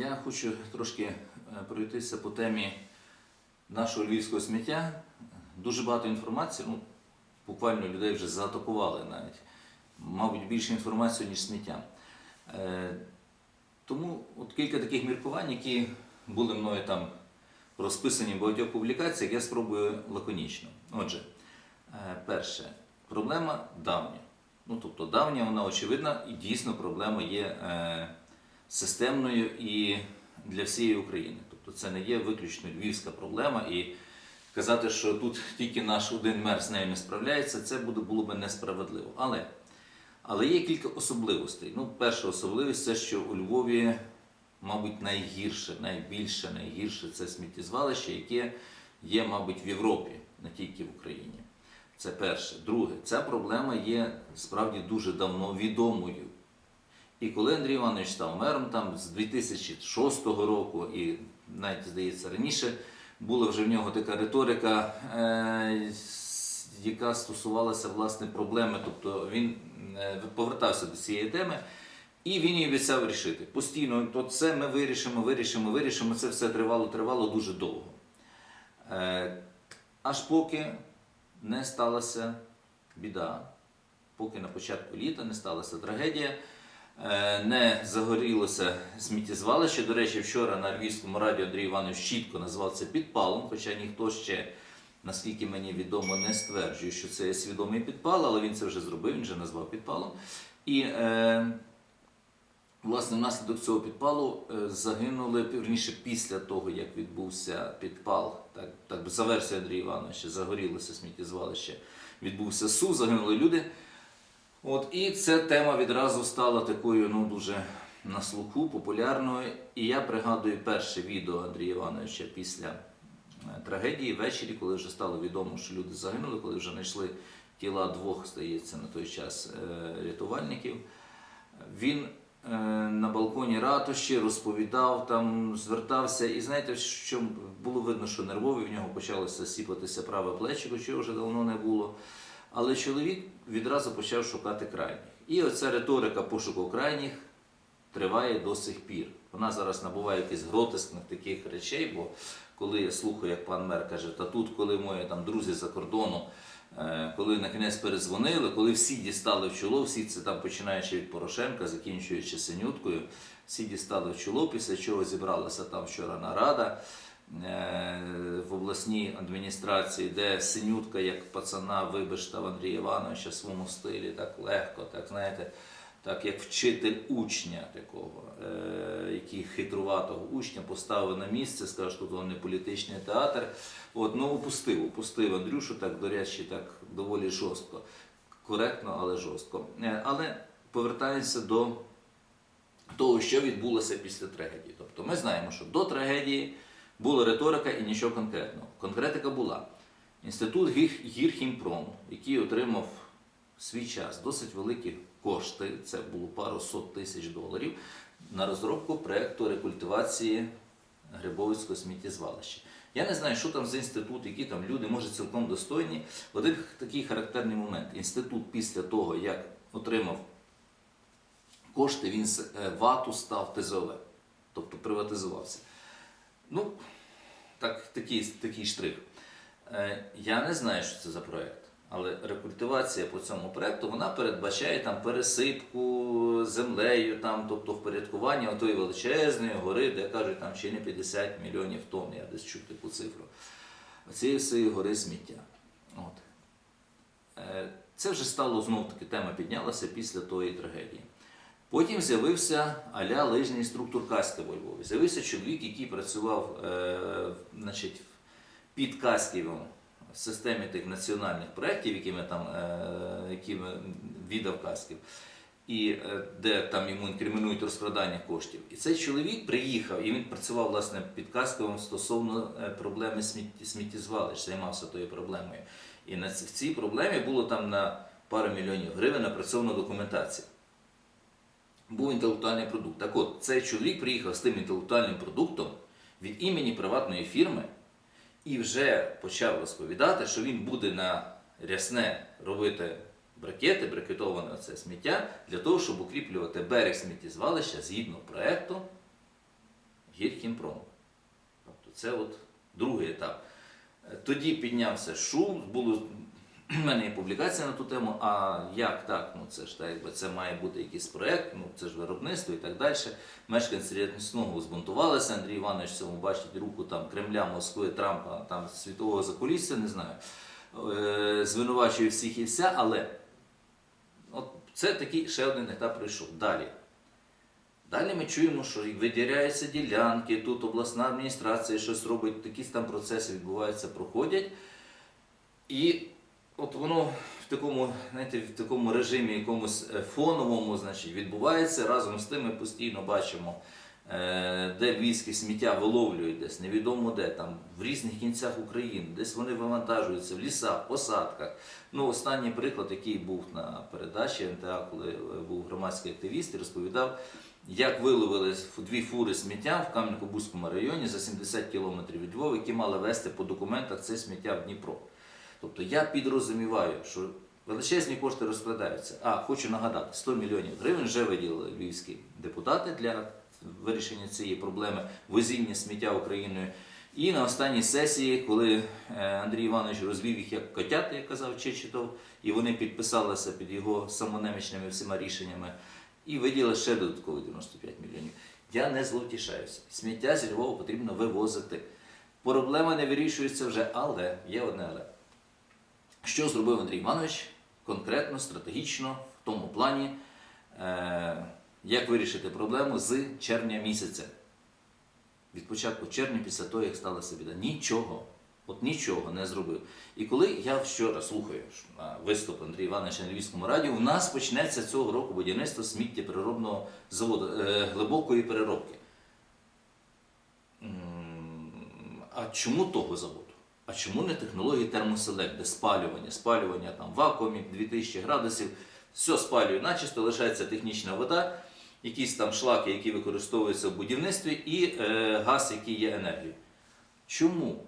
Я хочу трошки е, пройтися по темі нашого львівського сміття. Дуже багато інформації, ну, буквально людей вже заатакували навіть. Мабуть, більше інформації, ніж сміття. Е, Тому от кілька таких міркувань, які були мною там розписані в багатьох публікаціях, я спробую лаконічно. Отже, е, перше, проблема давня. Ну, тобто давня, вона очевидна, і дійсно проблема є системною і для всієї України. Тобто це не є виключно львівська проблема. І казати, що тут тільки наш один мер з нею не справляється, це буде, було б несправедливо. Але, але є кілька особливостей. Ну, перша особливість це, що у Львові, мабуть, найгірше, найбільше, найгірше це сміттєзвалище, яке є, мабуть, в Європі, не тільки в Україні. Це перше. Друге, ця проблема є справді дуже давно відомою. І коли Андрій Іванович став мером там з 2006 року, і навіть здається раніше, була вже в нього така риторика, е, яка стосувалася власне проблеми. Тобто він е, повертався до цієї теми, і він її обіцяв рішити. Постійно, то це ми вирішимо, вирішимо, вирішимо. Це все тривало, тривало дуже довго. Е, аж поки не сталася біда, поки на початку літа не сталася трагедія, не загорілося сміттєзвалище. До речі, вчора на Львівському радіо Андрій Іванович чітко назвав це підпалом, хоча ніхто ще, наскільки мені відомо, не стверджує, що це свідомий підпал, але він це вже зробив, він вже назвав підпалом. І е, Власне, внаслідок цього підпалу е, загинули вірніше після того, як відбувся підпал, так, так за версією Андрія Івановича, загорілося сміттєзвалище, відбувся СУ, загинули люди. От, і ця тема відразу стала такою ну, дуже на слуху, популярною. І я пригадую перше відео Андрія Івановича після е, трагедії ввечері, коли вже стало відомо, що люди загинули, коли вже знайшли тіла двох, здається, на той час е, рятувальників. Він е, на балконі ратуші розповідав, там звертався, і знаєте, що було видно, що нервові в нього почалося сіпатися праве плечико, чого вже давно не було. Але чоловік відразу почав шукати крайніх. І оця риторика пошуку крайніх триває до сих пір. Вона зараз набуває якихось гротескних таких речей, бо коли я слухаю, як пан мер каже, та тут, коли мої там друзі за кордону, е, коли на кінець перезвонили, коли всі дістали в чоло, всі це там починаючи від Порошенка, закінчуючи синюткою, всі дістали в чоло, після чого зібралася там вчора нарада в обласній адміністрації, де синютка, як пацана вибештав Андрія Івановича в своєму стилі, так легко, так знаєте, так як вчитель учня такого, е, який хитруватого учня поставив на місце, сказав, що тут не політичний театр. От, ну, опустив, опустив Андрюшу так, до речі, так доволі жорстко. Коректно, але жорстко. Е, Але повертаємося до того, що відбулося після трагедії. Тобто ми знаємо, що до трагедії була риторика і нічого конкретного. Конкретика була. Інститут Гір- Гірхімпром, який отримав в свій час досить великі кошти, це було пару сот тисяч доларів, на розробку проєкту рекультивації Грибовицького сміттєзвалища. Я не знаю, що там за інститут, які там люди, може цілком достойні. Один такий характерний момент. Інститут після того, як отримав кошти, він з е, ВАТу став ТЗОВ, тобто приватизувався. Ну, так, такий, такий штрих. Е, Я не знаю, що це за проєкт, але рекультивація по цьому проєкту вона передбачає там пересипку землею, там, тобто впорядкування отої величезної гори, де кажуть, там ще не 50 мільйонів тонн, я десь чув таку цифру. Оцієї всієї гори сміття. От. Е, Це вже стало знов таки тема піднялася після тої трагедії. Потім з'явився аля лижний інструктор Каська во Львові. З'явився чоловік, який працював е, значить, під Каськівом в системі тих національних проєктів, які ми там е, які ми віддав Каськів, і е, де там йому інкримінують розкрадання коштів. І цей чоловік приїхав і він працював власне під Каськовим стосовно е, проблеми сміттєзвалищ, займався тою проблемою. І на в цій проблемі було там на пару мільйонів гривень напрацьована документація був інтелектуальний продукт. Так от, цей чоловік приїхав з тим інтелектуальним продуктом від імені приватної фірми і вже почав розповідати, що він буде на рясне робити бракети, бракетоване це сміття, для того, щоб укріплювати берег сміттєзвалища згідно проекту Гірхімпром. Тобто це от другий етап. Е, Тоді піднявся шум, було в мене є публікація на ту тему, а як так? Ну це ж так, якби це має бути якийсь проєкт, ну це ж виробництво і так далі. Мешканці Рясного збунтувалися, Андрій Іванович цьому бачить руку там Кремля, Москви, Трампа, там світового закулісся, не знаю. Е, звинувачує всіх і вся, але от це такий ще один етап пройшов. Далі. Далі ми чуємо, що виділяються ділянки, тут обласна адміністрація щось робить, якісь там процеси відбуваються, проходять. І от воно в такому, знаєте, в такому режимі якомусь е, фоновому значить, відбувається. Разом з тим ми постійно бачимо, е, де львівське сміття виловлюють десь, невідомо де, там, в різних кінцях України, десь вони вивантажуються в лісах, посадках. Ну, останній приклад, який був на передачі НТА, коли е, був громадський активіст розповідав, як виловили дві фури сміття в Кам'янко-Бузькому районі за 70 кілометрів від Львова, які мали вести по документах це сміття в Дніпро. Тобто я підрозуміваю, що величезні кошти розкладаються. А хочу нагадати, 100 мільйонів гривень вже виділили львівські депутати для вирішення цієї проблеми возіння сміття Україною. І на останній сесії, коли е, Андрій Іванович розвів їх як котята, як казав Чечетов, і вони підписалися під його самонемічними всіма рішеннями, і виділили ще додаткові 95 мільйонів. Я не зловтішаюся. Сміття зі Львова потрібно вивозити. Проблема не вирішується вже, але є одне але. Що зробив Андрій Іванович конкретно, стратегічно, в тому плані, е, як вирішити проблему з червня місяця? Від початку червня, після того, як сталася біда. Нічого. От нічого не зробив. І коли я вчора слухаю виступ Андрія Івановича на Львівському радіо, у нас почнеться цього року будівництво сміттєпереробного заводу, е, глибокої переробки. А чому того заводу? А чому не технології термоселект, де спалювання, спалювання там вакуумі 2000 градусів, все спалює начисто, лишається технічна вода, якісь там шлаки, які використовуються в будівництві, і е, газ, який є енергією. Чому?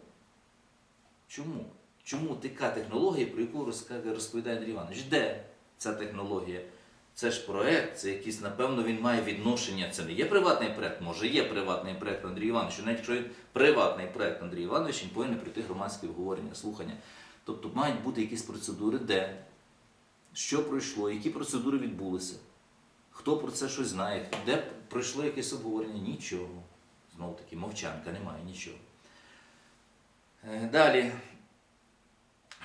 Чому? Чому така технологія, про яку розповідає Андрій Іванович? Де ця технологія? Це ж проект, це якийсь, напевно, він має відношення. Це не є приватний проект, може є приватний проект Андрія Івановича. Навіть якщо він приватний проект Андрія Івановича, він повинен пройти громадське обговорення, слухання. Тобто мають бути якісь процедури, де, що пройшло, які процедури відбулися, хто про це щось знає, де пройшло якесь обговорення, нічого. Знову таки, мовчанка, немає нічого. Е, Далі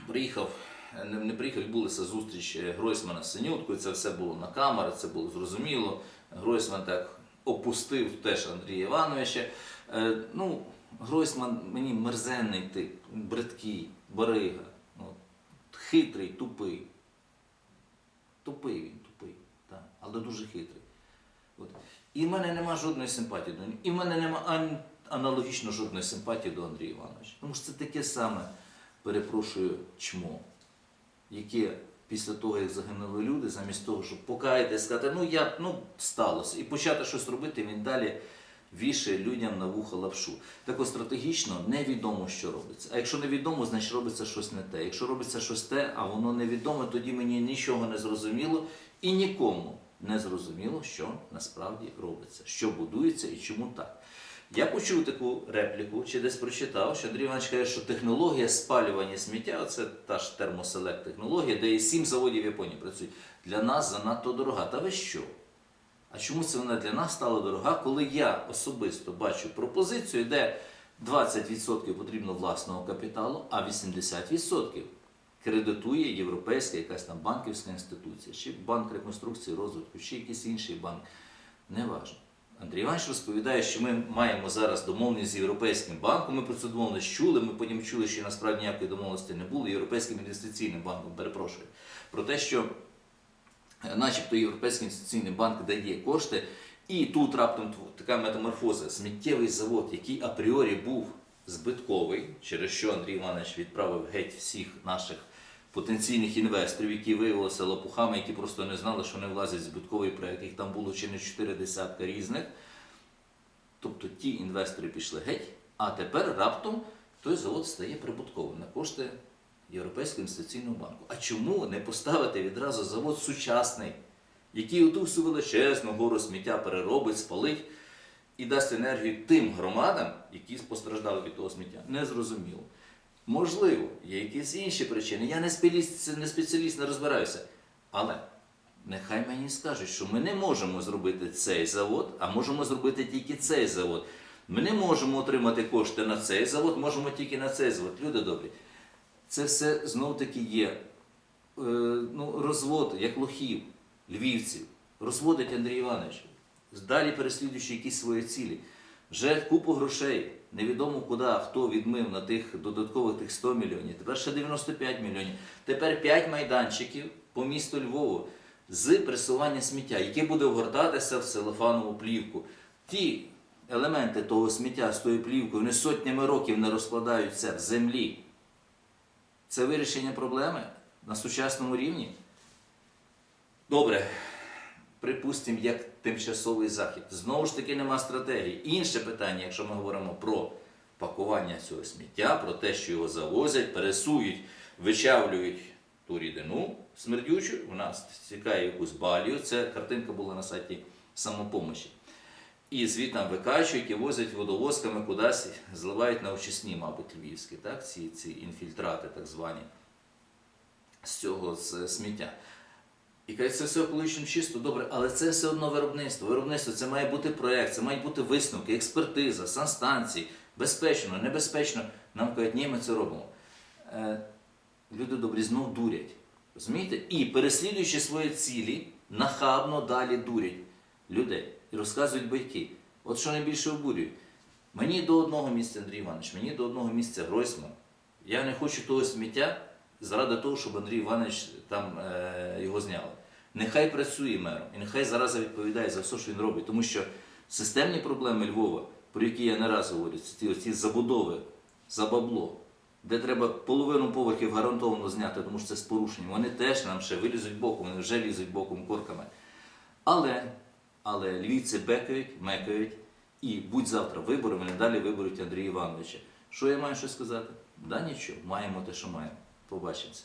приїхав, не, не приїхав, відбулася зустріч Гройсмана з Синюткою, це все було на камери, це було зрозуміло. Гройсман так опустив теж Андрія Івановича. Е, ну, Гройсман мені мерзенний тип, бридкий, барига, ну, хитрий, тупий. Тупий він, тупий, так, але дуже хитрий. От. І в мене нема жодної симпатії до нього. І в мене нема ан- аналогічно жодної симпатії до Андрія Івановича. Тому що це таке саме, перепрошую, чмо, яке після того, як загинули люди, замість того, щоб покаятися, сказати, ну я ну сталося, і почати щось робити, він далі вішає людям на вуха лапшу. Так от стратегічно невідомо, що робиться. А якщо невідомо, значить робиться щось не те. Якщо робиться щось те, а воно невідоме, тоді мені нічого не зрозуміло і нікому не зрозуміло, що насправді робиться, що будується і чому так. Я почув таку репліку, чи десь прочитав, що Андрій Іванович каже, що технологія спалювання сміття, це та ж термоселект технологія, де і сім заводів в Японії працюють, для нас занадто дорога. Та ви що? А чому це вона для нас стала дорога, коли я особисто бачу пропозицію, де 20% потрібно власного капіталу, а 80% кредитує європейська якась там банківська інституція, чи банк реконструкції розвитку, чи якийсь інший банк. Неважно. Андрій Іванович розповідає, що ми маємо зараз домовленість з Європейським банком. Ми про цю домовленість чули. Ми потім чули, що насправді ніякої домовленості не було. Європейським інвестиційним банком, перепрошую, про те, що е, начебто Європейський інвестиційний банк дає кошти, і тут раптом така метаморфоза. Сміттєвий завод, який апріорі був збитковий, через що Андрій Іванович відправив геть всіх наших потенційних інвесторів, які виявилися лопухами, які просто не знали, що не влазять в збитковий проект. Їх там було чи не чотири десятка різних. Тобто ті інвестори пішли геть, а тепер раптом той завод стає прибутковим на кошти Європейського інвестиційного банку. А чому не поставити відразу завод сучасний, який оту всю величезну гору сміття переробить, спалить і дасть енергію тим громадам, які постраждали від того сміття. Незрозуміло. Можливо, є якісь інші причини. Я не спеціаліст, не спеціаліст, не розбираюся. Але нехай мені скажуть, що ми не можемо зробити цей завод, а можемо зробити тільки цей завод. Ми не можемо отримати кошти на цей завод, можемо тільки на цей завод. Люди добрі. Це все знов таки є е, ну, розвод, як лохів, львівців. Розводить Андрій Іванович, далі переслідуючи якісь свої цілі. Вже купу грошей, невідомо куди, хто відмив на тих додаткових тих 100 мільйонів, тепер ще 95 мільйонів. Тепер 5 майданчиків по місту Львову з пресування сміття, яке буде вгортатися в целофанову плівку. Ті елементи того сміття з тою плівкою вони сотнями років не розкладаються в землі. Це вирішення проблеми на сучасному рівні. Добре, припустимо, як тимчасовий захід. Знову ж таки, нема стратегії. Інше питання, якщо ми говоримо про пакування цього сміття, про те, що його завозять, пересують, вичавлюють ту рідину смердючу, у нас стікає якусь балію. Це картинка була на сайті самопомощі. І звідти викачують і возять водовозками кудись, зливають на очисні, мабуть, львівські, так? ці, ці інфільтрати так звані з цього з сміття. І кажуть, це все екологічно чисто, добре, але це все одно виробництво. Виробництво це має бути проєкт, це мають бути висновки, експертиза, санстанції, безпечно, небезпечно. Нам кажуть, ні, ми це робимо. Е, люди добрі знов дурять. Розумієте? І переслідуючи свої цілі, нахабно далі дурять людей. І розказують батьки. От що найбільше обурює. Мені до одного місця, Андрій Іванович, мені до одного місця Гройсман. Я не хочу того сміття заради того, щоб Андрій Іванович там е, його зняли. Нехай працює мером, і нехай зараза відповідає за все, що він робить. Тому що системні проблеми Львова, про які я не раз говорю, це оці забудови за бабло, де треба половину поверхів гарантовано зняти, тому що це з порушенням. Вони теж нам ще вилізуть боком, вони вже лізуть боком корками. Але, але львівці бекають, мекають, і будь завтра вибори, вони далі виберуть Андрія Івановича. Що я маю щось сказати? Да нічого, маємо те, що маємо. Побачимося.